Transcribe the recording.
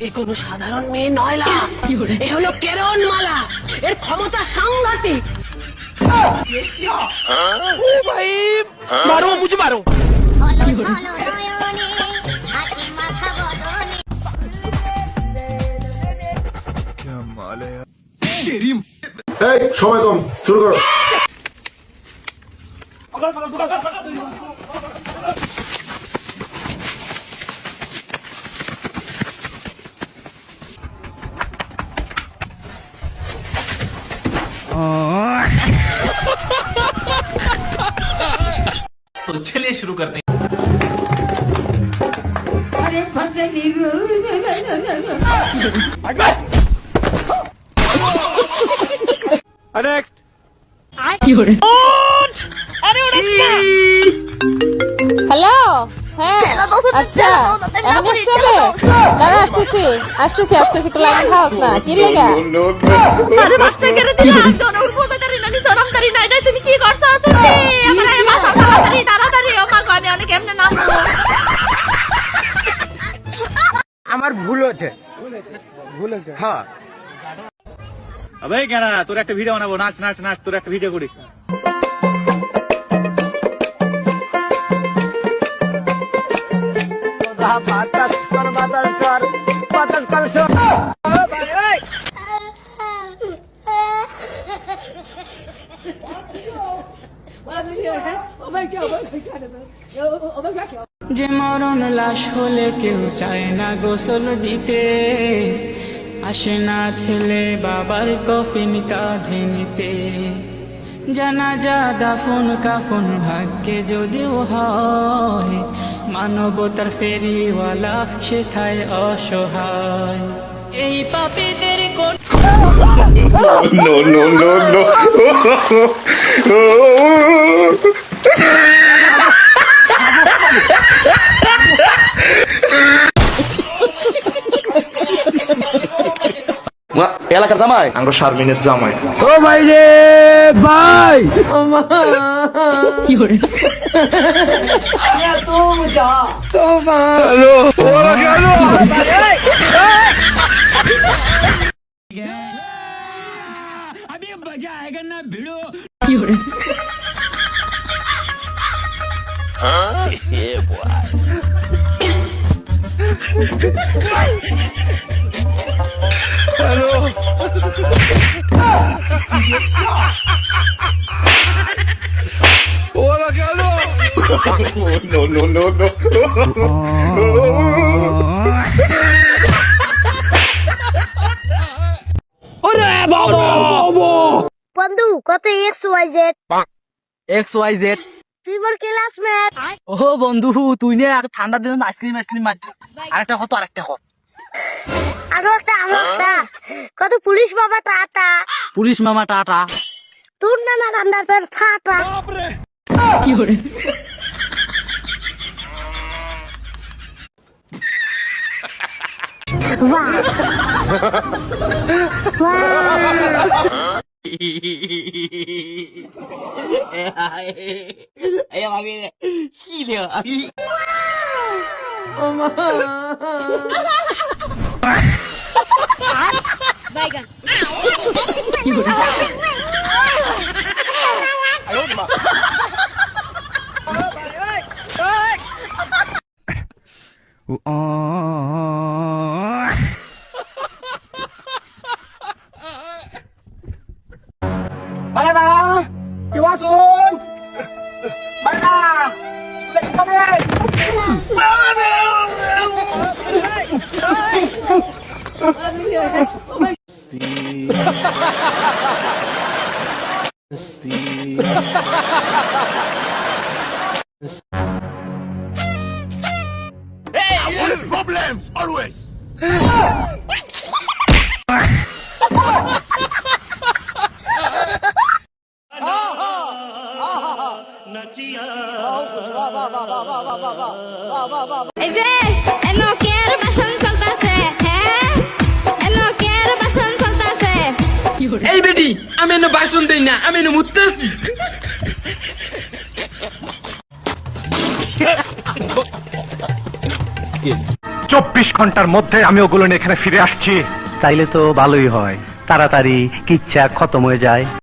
এ কোনো সাধারণ মেয়ে নয়লা এ হলো কেরণ মালা এর ক্ষমতা সাংঘাতিক মারো মুঝে মারো এই সময় কম শুরু করো चलिए शुरू करते हैं হ্যালো হ্যাঁ আচ্ছা এখন আসতে হবে দাঁড়া আসতেছি আসতেছি আসতেছি একটু লাইন খাওয়াস না কি লেগা আরে মাস্টার কেটে দিলা কোন উঠতে তারি না সরম তারি না এটা তুমি কি করছো তুমি আমার এই মাথা তাড়াতাড়ি হয়েছে হ্যাঁ। আবে কেন তোর একটা ভিডিও বানাবো নাচ নাচ নাচ তোর একটা ভিডিও করি। বাতাস কর বাতাস কর বাতাস কর যে মরণ লাশ হলে কেউ চায় না গোসল দিতে। আসে না ছেলে বাবার কফিন কাঁধে নিতে জানাজা দাফন কাফন ভাগ্যে যদিও হয় মানবতার ফেরিওয়ালা সেথায় অসহায়। এই পাপীদের কোন নো নো নো নো এলাকার জামাই আমরা শারমিনের জামাই ও ভাই রে ভাই अभी मजा आएगा ना भिड़ो নো নো নো নো বন্ধু কত X Y Z X Y Z তুই মোর ক্লাসমেট ও বন্ধু তুই নে ঠান্ডা দিন আইসক্রিম আইসক্রিম মার আরেকটা কত আরেকটা কত আরও একটা আরও একটা কত পুলিশ বাবা টাটা। পুলিশ মামা টাটা। তোর নানা রান্নার পর ফাটা। কি করে? 啊！啊！来一个。一组三。哎呦我的妈！来来来来来！来！哦哦哦哦！来啦，李万松！বাসুন বাবা দেখি কবে problems always এই এই বেটি আমি এনে বাসন দেই না আমি এনে চব্বিশ ঘণ্টার মধ্যে আমি ওগুলো নিয়ে এখানে ফিরে আসছি। তাইলে তো ভালোই হয়। তাড়াতাড়ি কিচ্ছা খতম হয়ে যায়।